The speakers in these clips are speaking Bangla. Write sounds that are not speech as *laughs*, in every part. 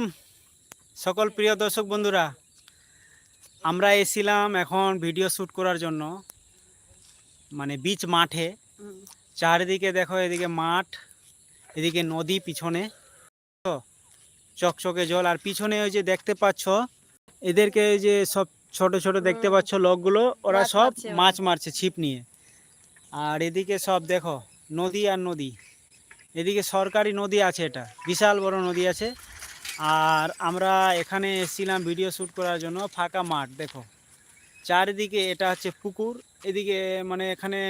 আলাইকুম সকল প্রিয় দর্শক বন্ধুরা। আমরা এসেছিলাম এখন ভিডিও শ্যুট করার জন্য মানে বিচ মাঠে। চারিদিকে দেখো এদিকে মাঠ এদিকে নদী পিছনে। তো চকচকে জল আর পিছনে ওই যে দেখতে পাচ্ছ এদেরকে ওই যে সব ছোট ছোট দেখতে পাচ্ছ লোকগুলো ওরা সব মাছ মারছে ছিপ নিয়ে। আর এদিকে সব দেখো নদী আর নদী। এদিকে সরকারি নদী আছে এটা বিশাল বড় নদী আছে। আর আমরা এখানে এসেছিলাম ভিডিও শ্যুট করার জন্য ফাঁকা মাঠ দেখো। চারিদিকে এটা হচ্ছে পুকুর এদিকে মানে এখানে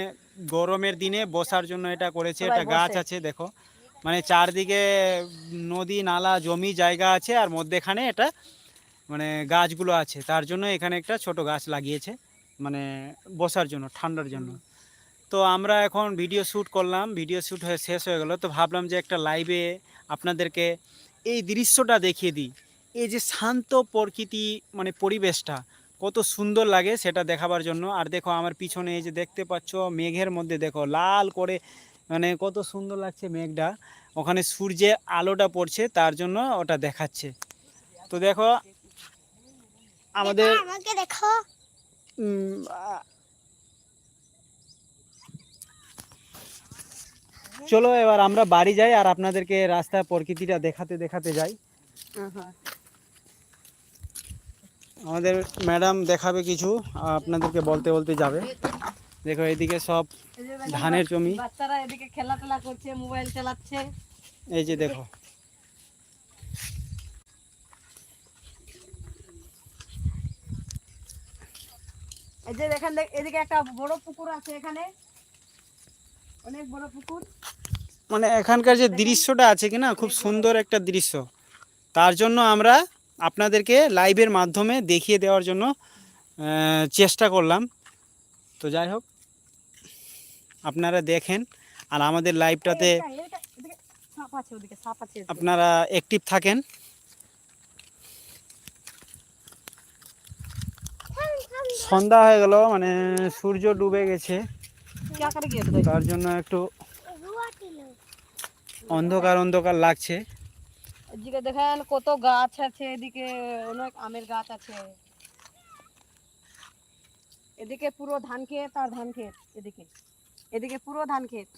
গরমের দিনে বসার জন্য এটা করেছে এটা গাছ আছে দেখো। মানে চারদিকে নদী নালা জমি জায়গা আছে আর মধ্যেখানে এটা মানে গাছগুলো আছে। তার জন্য এখানে একটা ছোট গাছ লাগিয়েছে মানে বসার জন্য ঠান্ডার জন্য। তো আমরা এখন ভিডিও শ্যুট করলাম ভিডিও শ্যুট হয়ে শেষ হয়ে গেল। তো ভাবলাম যে একটা লাইভে আপনাদেরকে এই দৃশ্যটা দেখিয়ে দিই। এই যে শান্ত প্রকৃতি মানে পরিবেশটা কত সুন্দর লাগে সেটা দেখাবার জন্য। আর দেখো আমার পিছনে এই যে দেখতে পাচ্ছ মেঘের মধ্যে দেখো লাল করে মানে কত সুন্দর লাগছে মেঘটা। ওখানে সূর্যের আলোটা পড়ছে তার জন্য ওটা দেখাচ্ছে। তো দেখো আমাদের চলো এবার আমরা বাড়ি যাই আর আপনাদেরকে রাস্তার প্রকৃতিটা দেখাতে দেখাতে যাই। আমাদের ম্যাডাম দেখাবে কিছু আপনাদেরকে বলতে বলতে যাবে। দেখো এদিকে সব ধানের জমি। বাচ্চারা এদিকে খেলা টেলা করছে মোবাইল চালাচ্ছে। এই যে দেখো। এই যে দেখেন দেখ- এদিকে একটা বড় পুকুর আছে এখানে। অনেক বড় পুকুর। মানে এখানকার যে দৃশ্যটা আছে কি না খুব সুন্দর একটা দৃশ্য। তার জন্য আমরা আপনাদেরকে লাইভের মাধ্যমে দেখিয়ে দেওয়ার জন্য চেষ্টা করলাম। তো যাই হোক আপনারা দেখেন আর আমাদের লাইভটাতে। আপনারা অ্যাক্টিভ থাকেন। সন্ধ্যা হয়ে গেল মানে সূর্য ডুবে গেছে। তার জন্য একটু অন্ধকার অন্ধকার লাগছে। এদিকে দেখেন কত গাছ আছে এদিকে অনেক আমের গাছ আছে। এদিকে পুরো ধান ক্ষেত আর ধান ক্ষেত এদিকে। এদিকে পুরো ধান ক্ষেত।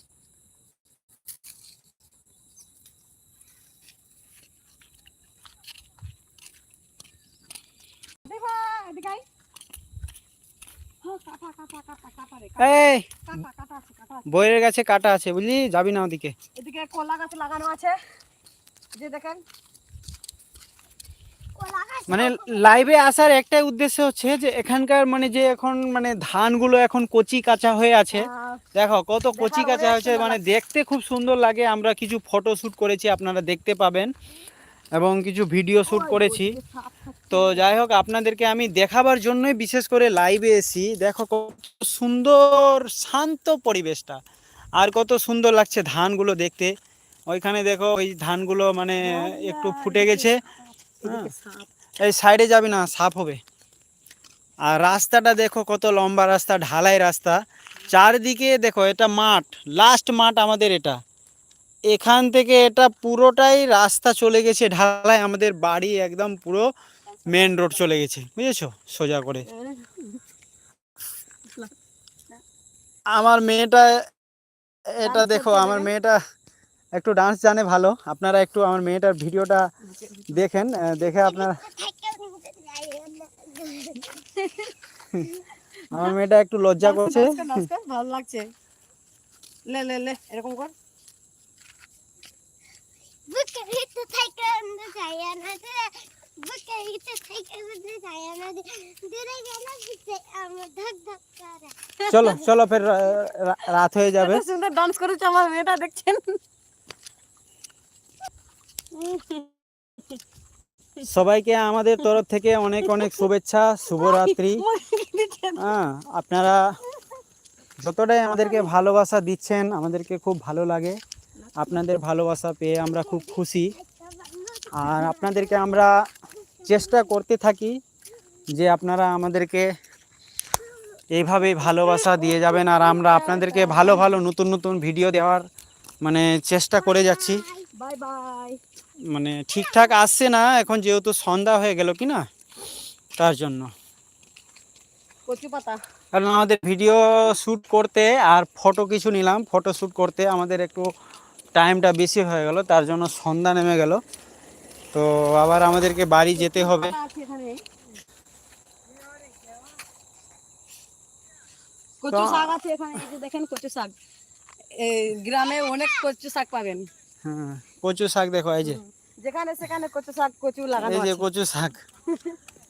দেখো, এদিকে। হ্যাঁ, কাটা, কাটা, কাটা, কাটা রে, বইয়ের কাছে কাটা আছে বুঝলি? যাবি না ওদিকে। এদিকে কলা গাছ লাগানো আছে। যে দেখেন। মানে লাইভে আসার একটাই উদ্দেশ্য হচ্ছে যে এখানকার মানে যে এখন মানে ধানগুলো এখন কচি কাঁচা হয়ে আছে। দেখো কত কচি কাঁচা হয়েছে মানে দেখতে খুব সুন্দর লাগে। আমরা কিছু ফটো শ্যুট করেছি আপনারা দেখতে পাবেন। এবং কিছু ভিডিও শ্যুট করেছি। তো যাই হোক, আপনাদেরকে আমি দেখাবার জন্যই বিশেষ করে লাইভে এসি দেখো কত সুন্দর শান্ত পরিবেশটা। আর কত সুন্দর লাগছে ধানগুলো দেখতে। ওইখানে দেখো, ওই ধানগুলো মানে একটু ফুটে গেছে। হ্যাঁ। এই সাইডে যাবি না সাপ হবে। আর রাস্তাটা দেখো, কত লম্বা রাস্তা, ঢালাই রাস্তা। চারদিকে দেখো, এটা মাঠ। লাস্ট মাঠ আমাদের এটা। এখান থেকে এটা পুরোটাই রাস্তা চলে গেছে, ঢালাই। আমাদের বাড়ি একদম পুরো মেন রোড চলে গেছে বুঝেছ? সোজা করে। আমার মেয়েটা এটা দেখো আমার মেয়েটা একটু ডান্স জানে ভালো। আপনারা একটু আমার মেয়েটার ভিডিওটা দেখেন দেখে আপনারা আমার মেয়েটা একটু লজ্জা করছে। ভালো লাগছে। লে লে লে এরকম কর। থাকে চলো চলো ফের রাত হয়ে যাবে। সুন্দর ডান্স করেছে আমার মেয়েটা দেখছেন? সবাইকে আমাদের তরফ থেকে অনেক অনেক শুভেচ্ছা শুভরাত্রি। *laughs* হ্যাঁ আপনারা যতটাই আমাদেরকে ভালোবাসা দিচ্ছেন আমাদেরকে খুব ভালো লাগে। আপনাদের ভালোবাসা পেয়ে আমরা খুব খুশি। আর আপনাদেরকে আমরা চেষ্টা করতে থাকি যে আপনারা আমাদেরকে এইভাবেই ভালোবাসা দিয়ে যাবেন আর আমরা আপনাদেরকে ভালো ভালো নতুন নতুন ভিডিও দেওয়ার মানে চেষ্টা করে যাচ্ছি। মানে ঠিকঠাক আসছে না এখন যেহেতু সন্ধ্যা হয়ে গেল কি না তার জন্য। কারণ আমাদের ভিডিও শ্যুট করতে আর ফটো কিছু নিলাম ফটো শ্যুট করতে আমাদের একটু টাইমটা বেশি হয়ে গেল তার জন্য সন্ধ্যা নেমে গেল। তো আবার আমাদেরকে বাড়ি যেতে হবে। কচু শাক আছে এখানে এই যে দেখেন কচু শাক। গ্রামে অনেক কচু শাক পাবেন। হ্যাঁ কচু শাক দেখো এই যে। যেখানে সেখানে কচু শাক কচু লাগানো এই যে কচু শাক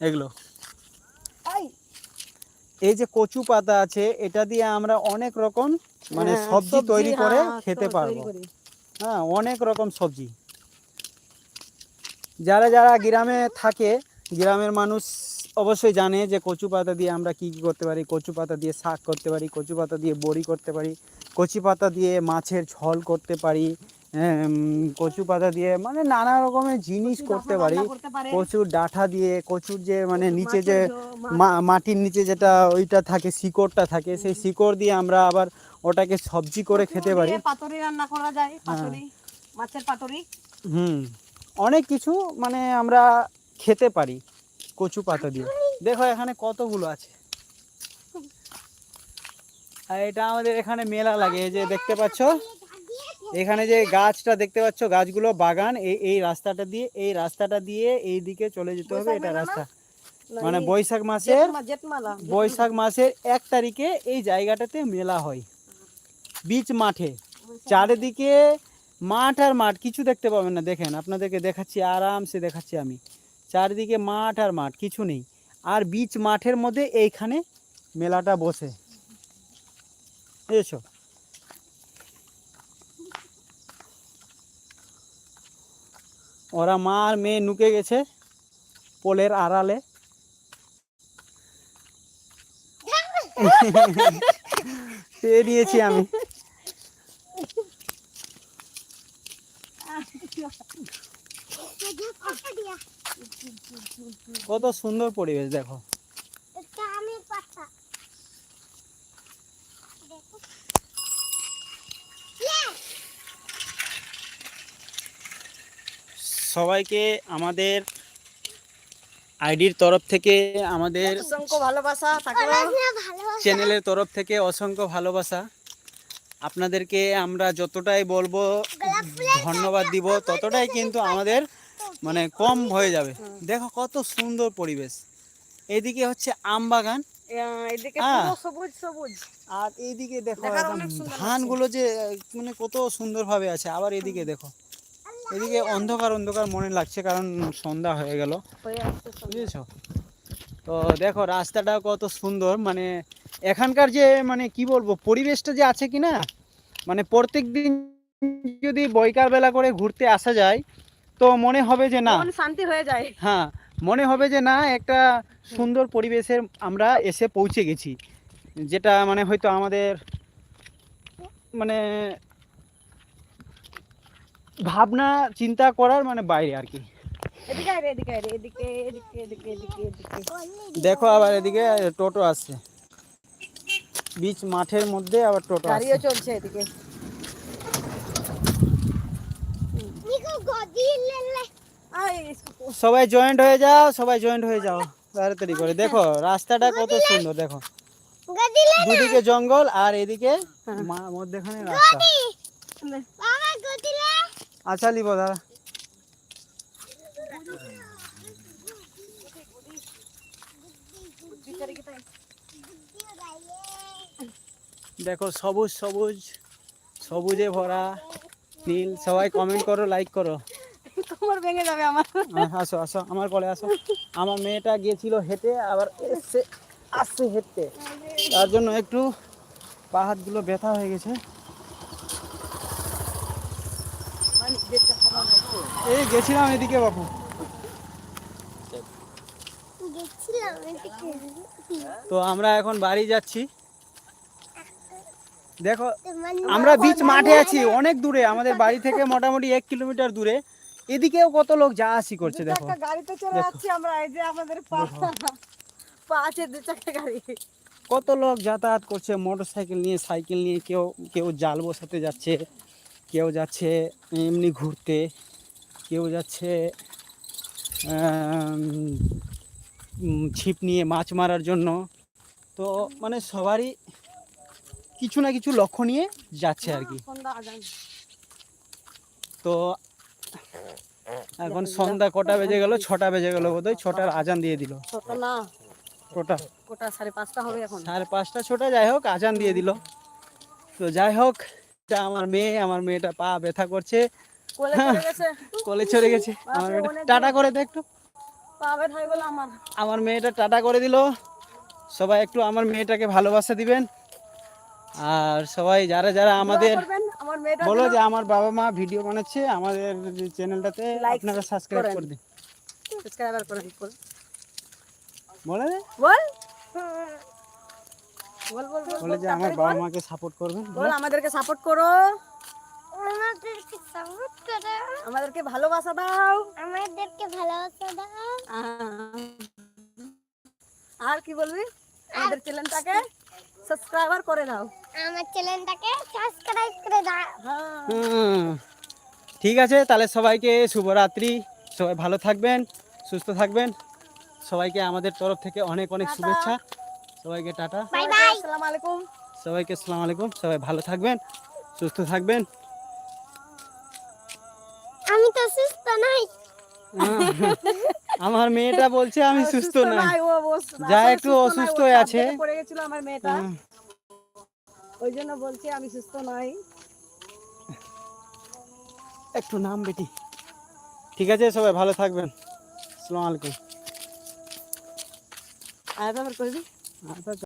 এগুলো। এই, এই যে কচু পাতা আছে এটা দিয়ে আমরা অনেক রকম মানে হ্যাঁ, সবজি তৈরি করে হ্যাঁ, খেতে পারব। হ্যাঁ অনেক রকম সবজি। যারা যারা গ্রামে থাকে গ্রামের মানুষ অবশ্যই জানে যে কচু পাতা দিয়ে আমরা কি কী করতে পারি। কচু পাতা দিয়ে শাক করতে পারি কচু পাতা দিয়ে বড়ি করতে পারি কচু পাতা দিয়ে মাছের ঝোল করতে পারি কচু পাতা দিয়ে মানে নানা রকমের জিনিস করতে পারি। কচুর ডাঁটা দিয়ে কচুর যে মানে নিচে যে মাটির নিচে যেটা ওইটা থাকে শিকড়টা থাকে সেই শিকড় দিয়ে আমরা আবার ওটাকে সবজি করে খেতে পারি। হ্যাঁ। পাতুরি রান্না করা যায় পাতুরি মাছের পাতুরি। হুম। অনেক কিছু মানে আমরা খেতে পারি কচু পাতা দিয়ে। দেখো এখানে কতগুলো আছে। আর এটা আমাদের এখানে মেলা লাগে এই যে দেখতে পাচ্ছ? এখানে যে গাছটা দেখতে পাচ্ছ গাছগুলো বাগান এই এই রাস্তাটা দিয়ে এই রাস্তাটা দিয়ে এই দিকে চলে যেতে হবে এটা রাস্তা। মানে বৈশাখ মাসের বৈশাখ মাসের এক তারিখে এই জায়গাটাতে মেলা হয়। বিচ মাঠে। চারিদিকে মাঠ আর মাঠ কিছু দেখতে পাবেন না দেখেন আপনাদেরকে দেখাচ্ছি আরামসে দেখাচ্ছি আমি। চারিদিকে মাঠ আর মাঠ কিছু নেই। আর বিচ মাঠের মধ্যে এইখানে মেলাটা বসে। বুঝেছ? ওরা মা আর মেয়ে নুকে গেছে পোলের আড়ালে। *laughs* পেয়ে নিয়েছি আমি। কত সুন্দর পরিবেশ দেখো। সবাইকে আমাদের আইডির তরফ থেকে আমাদের অসংখ্য ভালোবাসা চ্যানেলের তরফ থেকে অসংখ্য ভালোবাসা। আপনাদেরকে আমরা যতটাই বলব ধন্যবাদ দিব ততটাই কিন্তু আমাদের মানে কম হয়ে যাবে। দেখো কত সুন্দর পরিবেশ। এদিকে হচ্ছে আম বাগান। এদিকে হ্যাঁ। সবুজ সবুজ। আর এইদিকে দেখো ধানগুলো যে মানে কত সুন্দরভাবে আছে। আবার এদিকে দেখো। এদিকে অন্ধকার অন্ধকার মনে লাগছে কারণ সন্ধ্যা হয়ে গেল। বুঝেছ? তো দেখো রাস্তাটা কত সুন্দর। মানে এখানকার যে মানে কি বলব পরিবেশটা যে আছে কি না মানে প্রত্যেক দিন যদি বৈকাল বেলা করে ঘুরতে আসা যায় তো মনে হবে যে না। শান্তি হয়ে যায়। হ্যাঁ মনে হবে যে না একটা সুন্দর পরিবেশের আমরা এসে পৌঁছে গেছি। যেটা মানে হয়তো আমাদের মানে ভাবনা চিন্তা করার মানে বাইরে আর কি। দেখো আবার এদিকে টোটো আসছে। বিচ মাঠের মধ্যে আবার টোটো গাড়িও চলছে এদিকে নিকো গদি লেলে আয়, ইসকো- সবাই জয়েন্ট হয়ে যাও সবাই জয়েন্ট হয়ে যাও। তাড়াতাড়ি করে। দেখো রাস্তাটা কত সুন্দর দেখো। দুদিকে জঙ্গল আর এদিকে মা- মধ্যেখানে রাস্তা। আচ্ছা লিব দাদা দেখো সবুজ সবুজ সবুজে ভরা নীল। সবাই কমেন্ট করো লাইক করো। তোমার ভেঙে যাবে আমার। আসো আসো আমার কলে আসো। আমার মেয়েটা গিয়েছিল হেঁটে আবার এসে আসছে হেঁটে তার জন্য একটু পা হাতগুলো ব্যথা হয়ে গেছে। এই গেছিলাম এদিকে বাপু। তো আমরা এখন বাড়ি যাচ্ছি। দেখো আমরা বিচ মাঠে আছি অনেক দূরে। আমাদের বাড়ি থেকে মোটামুটি এক কিলোমিটার দূরে। এদিকেও কত লোক যা আসি করছে দেখো। একটা গাড়িতে চলে যাচ্ছি আমরা এই যে আমাদের পা পা আছে দু চাকা গাড়ি। কত লোক যাতায়াত করছে মোটর সাইকেল নিয়ে সাইকেল নিয়ে কেউ কেউ জাল বসাতে যাচ্ছে কেউ যাচ্ছে এমনি ঘুরতে কেউ যাচ্ছে ছিপ নিয়ে মাছ মারার জন্য। তো মানে সবারই কিছু না কিছু লক্ষ্য নিয়ে যাচ্ছে আর কি। তো এখন সন্ধ্যা কটা বেজে গেল? ছটা বেজে গেল বোধহয়। ছটার আজান দিয়ে দিল। ছোট না। কটা? কোটা? সাড়ে পাঁচটা হবে এখন। সাড়ে পাঁচটা ছটা যাই হোক আজান দিয়ে দিল। তো যাই হোক এটা আমার মেয়ে আমার মেয়েটা পা ব্যথা করছে। কোলে চলে গেছে? আমার মেয়েটা টাটা করে দে একটু। আমার। আমার মেয়েটা টাটা করে দিল। সবাই একটু আমার মেয়েটাকে ভালোবাসা দিবেন। আর সবাই যারা যারা আমাদের আমার মেয়েটা বলো যে আমার বাবা মা ভিডিও বানাচ্ছে আমাদের চ্যানেলটাতে আপনারা সাবস্ক্রাইব করে দিন। সাবস্ক্রাইবার করে দিন বল। বলে দে। বল। বল বল বল, বলে বল যে আমার বাবা মাকে সাপোর্ট করবেন। বল আমাদেরকে সাপোর্ট করো। আমাদেরকে সাপোর্ট করো। আমাদেরকে ভালোবাসা দাও। আমাদেরকে ভালোবাসা দাও। আর কি বলবি? আমাদের চ্যানেলটাকে? সাবস্ক্রাইবার করে দাও আমার চ্যানেলটাকে সাবস্ক্রাইব করে দাও। হ্যাঁ। হুম। ঠিক আছে তাহলে সবাইকে শুভরাত্রি। সবাই ভালো থাকবেন সুস্থ থাকবেন। সবাইকে আমাদের তরফ থেকে অনেক অনেক শুভেচ্ছা। সবাইকে টাটা। Bye bye. আসসালামু আলাইকুম। সবাইকে আসসালামু আলাইকুম। সবাই ভালো থাকবেন সুস্থ থাকবেন। আমি তো সুস্থ নাই। আমার মেয়েটা বলছে আমি সুস্থ না নাই, যা একটু সুস্থ অসুস্থ হয়ে আছে। পড়ে গেছিল আমার মেয়েটা। ওই জন্য বলছি আমি সুস্থ নই। একটু নাম বেটি। ঠিক আছে সবাই ভালো থাকবেন। আসসালামু আলাইকুম। আর আবার করবি